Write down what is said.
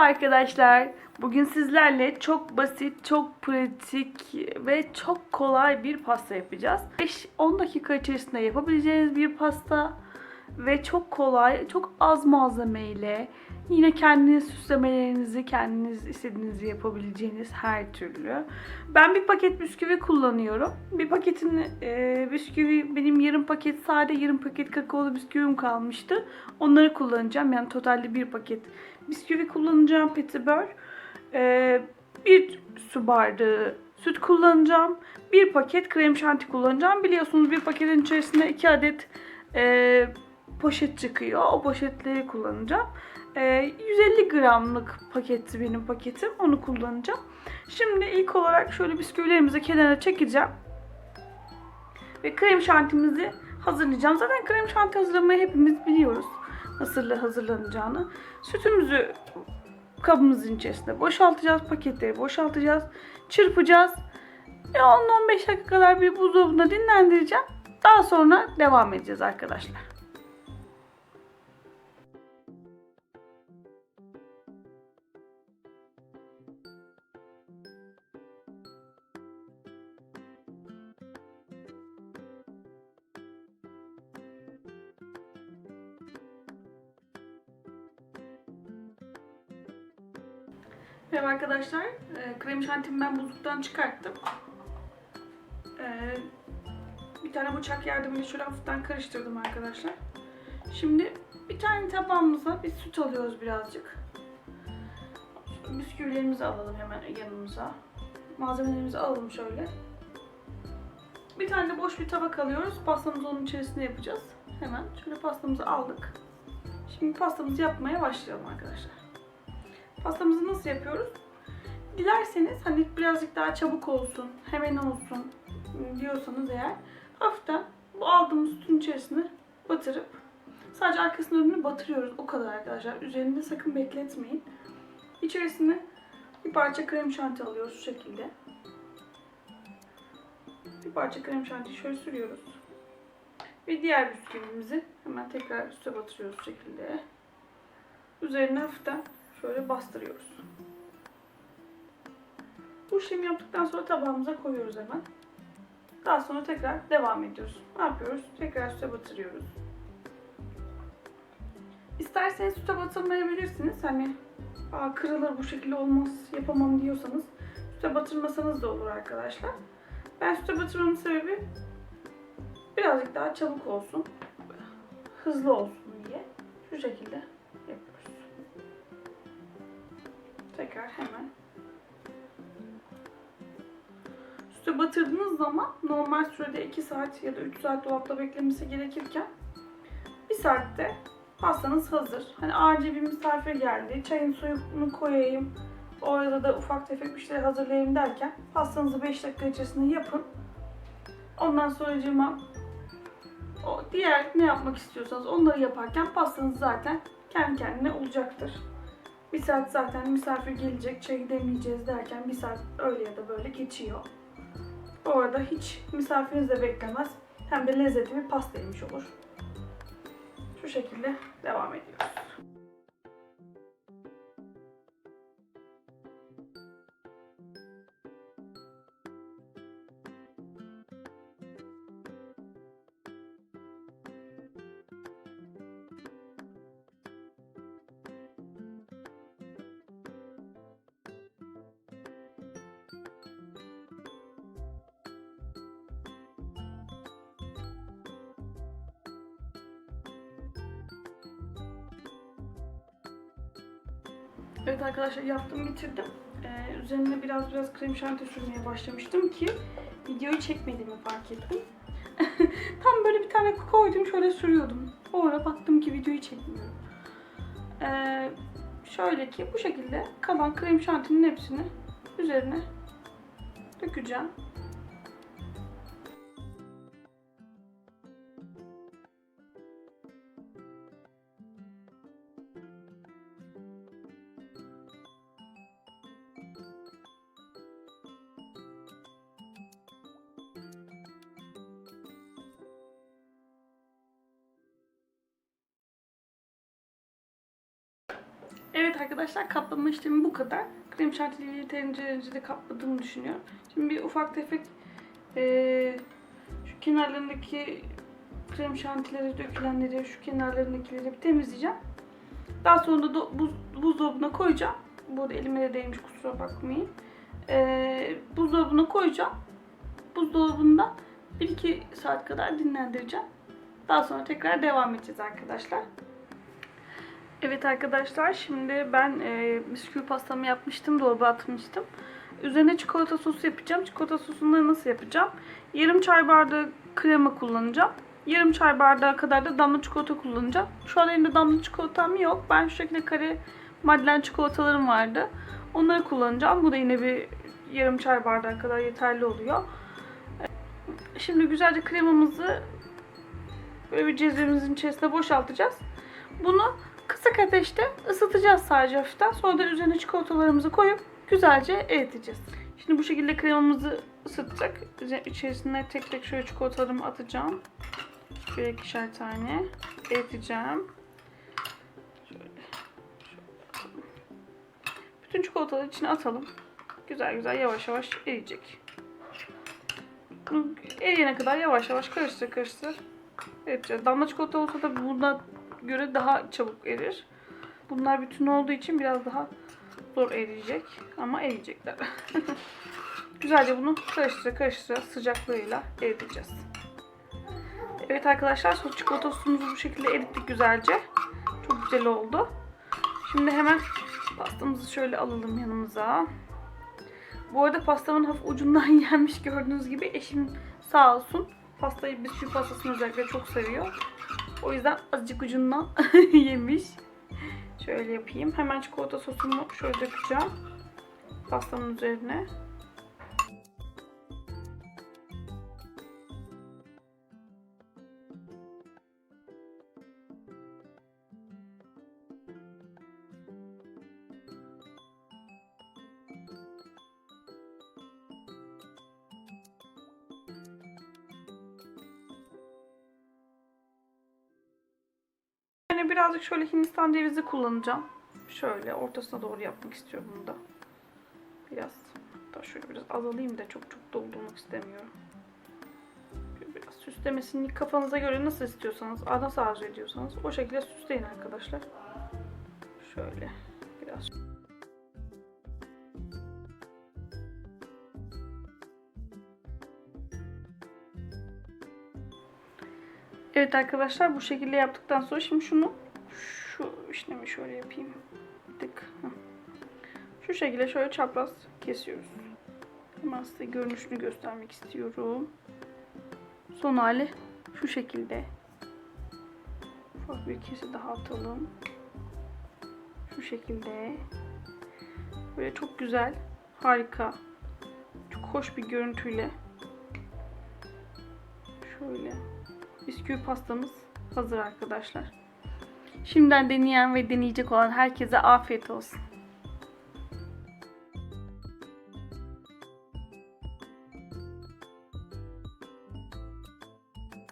arkadaşlar. Bugün sizlerle çok basit, çok pratik ve çok kolay bir pasta yapacağız. 5-10 dakika içerisinde yapabileceğiniz bir pasta ve çok kolay, çok az malzemeyle yine kendiniz süslemelerinizi, kendiniz istediğinizi yapabileceğiniz her türlü. Ben bir paket bisküvi kullanıyorum. Bir paketin e, bisküvi benim yarım paket sade, yarım paket kakaolu bisküvim kalmıştı. Onları kullanacağım. Yani totalde bir paket bisküvi kullanacağım. Petibör. E, bir su bardağı süt kullanacağım. Bir paket krem şanti kullanacağım. Biliyorsunuz bir paketin içerisinde iki adet e, poşet çıkıyor. O poşetleri kullanacağım. E, 150 gramlık paketti benim paketim. Onu kullanacağım. Şimdi ilk olarak şöyle bisküvilerimizi kenara çekeceğim. Ve krem şantimizi hazırlayacağım. Zaten krem şanti hazırlamayı hepimiz biliyoruz. Nasıl hazırlanacağını. Sütümüzü kabımızın içerisinde boşaltacağız. Paketleri boşaltacağız. Çırpacağız. Ve 10-15 dakika kadar bir buzdolabında dinlendireceğim. Daha sonra devam edeceğiz arkadaşlar. Merhaba arkadaşlar. Ee, krem şantimi ben buzluktan çıkarttım. Ee, bir tane bıçak yardımıyla şöyle hafiften karıştırdım arkadaşlar. Şimdi bir tane tabağımıza bir süt alıyoruz birazcık. Bisküvilerimizi alalım hemen yanımıza. Malzemelerimizi alalım şöyle. Bir tane de boş bir tabak alıyoruz. Pastamızı onun içerisinde yapacağız. Hemen şöyle pastamızı aldık. Şimdi pastamızı yapmaya başlayalım arkadaşlar. Pastamızı nasıl yapıyoruz? Dilerseniz hani birazcık daha çabuk olsun, hemen olsun diyorsanız eğer hafiften bu aldığımız sütün içerisine batırıp sadece arkasının önünü batırıyoruz. O kadar arkadaşlar. Üzerinde sakın bekletmeyin. İçerisine bir parça krem şanti alıyoruz şu şekilde. Bir parça krem şanti şöyle sürüyoruz. Ve diğer bisküvimizi hemen tekrar üste batırıyoruz şekilde. Üzerine hafiften şöyle bastırıyoruz. Bu işlemi yaptıktan sonra tabağımıza koyuyoruz hemen. Daha sonra tekrar devam ediyoruz. Ne yapıyoruz? Tekrar süte batırıyoruz. İsterseniz süte batırmayabilirsiniz. Hani Aa, kırılır bu şekilde olmaz yapamam diyorsanız süte batırmasanız da olur arkadaşlar. Ben süte batırmamın sebebi birazcık daha çabuk olsun. Hızlı olsun diye. Şu şekilde Tekrar hemen. Süte batırdığınız zaman normal sürede 2 saat ya da 3 saat dolapta beklemesi gerekirken 1 saatte pastanız hazır. Hani acil bir misafir geldi, çayın suyunu koyayım, o arada da ufak tefek bir şeyler hazırlayayım derken pastanızı 5 dakika içerisinde yapın. Ondan sonra o diğer ne yapmak istiyorsanız onları yaparken pastanız zaten kendi kendine olacaktır. Bir saat zaten misafir gelecek, çayı demleyeceğiz derken bir saat öyle ya da böyle geçiyor. Bu arada hiç misafiriniz de beklemez. Hem de lezzetli bir pasta yemiş olur. Şu şekilde devam ediyoruz. Evet arkadaşlar yaptım bitirdim. Ee, üzerine biraz biraz krem şanti sürmeye başlamıştım ki videoyu çekmediğimi fark ettim. Tam böyle bir tane koydum şöyle sürüyordum. Sonra baktım ki videoyu çekmiyorum. Ee, şöyle ki bu şekilde kalan krem şantinin hepsini üzerine dökeceğim. Arkadaşlar kaplama işlemi bu kadar. Krem şantiyle yeterince derecede kapladığımı düşünüyorum. Şimdi bir ufak tefek eee, şu kenarlarındaki krem şantileri dökülenleri, şu kenarlarındakileri bir temizleyeceğim. Daha sonra da buz, buzdolabına koyacağım. Bu arada elime de değmiş kusura bakmayın. Eee buzdolabına koyacağım. Buzdolabında 1-2 saat kadar dinlendireceğim. Daha sonra tekrar devam edeceğiz arkadaşlar. Evet arkadaşlar şimdi ben e, bisküvi pastamı yapmıştım. Dolaba atmıştım. Üzerine çikolata sosu yapacağım. Çikolata sosunu nasıl yapacağım? Yarım çay bardağı krema kullanacağım. Yarım çay bardağı kadar da damla çikolata kullanacağım. Şu an elimde damla çikolatam yok. Ben şu şekilde kare madlen çikolatalarım vardı. Onları kullanacağım. Bu da yine bir yarım çay bardağı kadar yeterli oluyor. Şimdi güzelce kremamızı böyle bir cezvemizin içerisine boşaltacağız. Bunu kısık ateşte ısıtacağız sadece hafiften. Sonra da üzerine çikolatalarımızı koyup güzelce eriteceğiz. Şimdi bu şekilde kremamızı. Üze- İçerisine tek tek şöyle çikolatalarımı atacağım. Şöyle ikişer tane eriteceğim. Bütün çikolataları içine atalım. Güzel güzel yavaş yavaş eriyecek. Eriyene kadar yavaş yavaş karıştır karıştır. Evet, damla çikolata olsa da buna göre daha çabuk erir. Bunlar bütün olduğu için biraz daha zor eriyecek ama eriyecekler. Güzelce bunu karıştıra karıştıra sıcaklığıyla eriteceğiz. Evet arkadaşlar sos çikolata sosumuzu bu şekilde erittik güzelce. Çok güzel oldu. Şimdi hemen pastamızı şöyle alalım yanımıza. Bu arada pastamın hafif ucundan yenmiş gördüğünüz gibi eşim sağ olsun. Pastayı bisküvi pastasını özellikle çok seviyor. O yüzden azıcık ucundan yemiş. Şöyle yapayım. Hemen çikolata sosumu şöyle dökeceğim. Pastamın üzerine. Birazcık şöyle Hindistan cevizi kullanacağım. Şöyle ortasına doğru yapmak istiyorum bunu da. Biraz da şöyle biraz az alayım da çok çok doldurmak istemiyorum. Biraz süslemesini kafanıza göre nasıl istiyorsanız, nasıl arzu ediyorsanız o şekilde süsleyin arkadaşlar. Şöyle biraz. Evet arkadaşlar bu şekilde yaptıktan sonra şimdi şunu şu işlemi şöyle yapayım. Tık. Şu şekilde şöyle çapraz kesiyoruz. Hemen size görünüşünü göstermek istiyorum. Son hali şu şekilde. Ufak bir kesi daha atalım. Şu şekilde. Böyle çok güzel, harika, çok hoş bir görüntüyle. Şöyle bisküvi pastamız hazır arkadaşlar. Şimdiden deneyen ve deneyecek olan herkese afiyet olsun.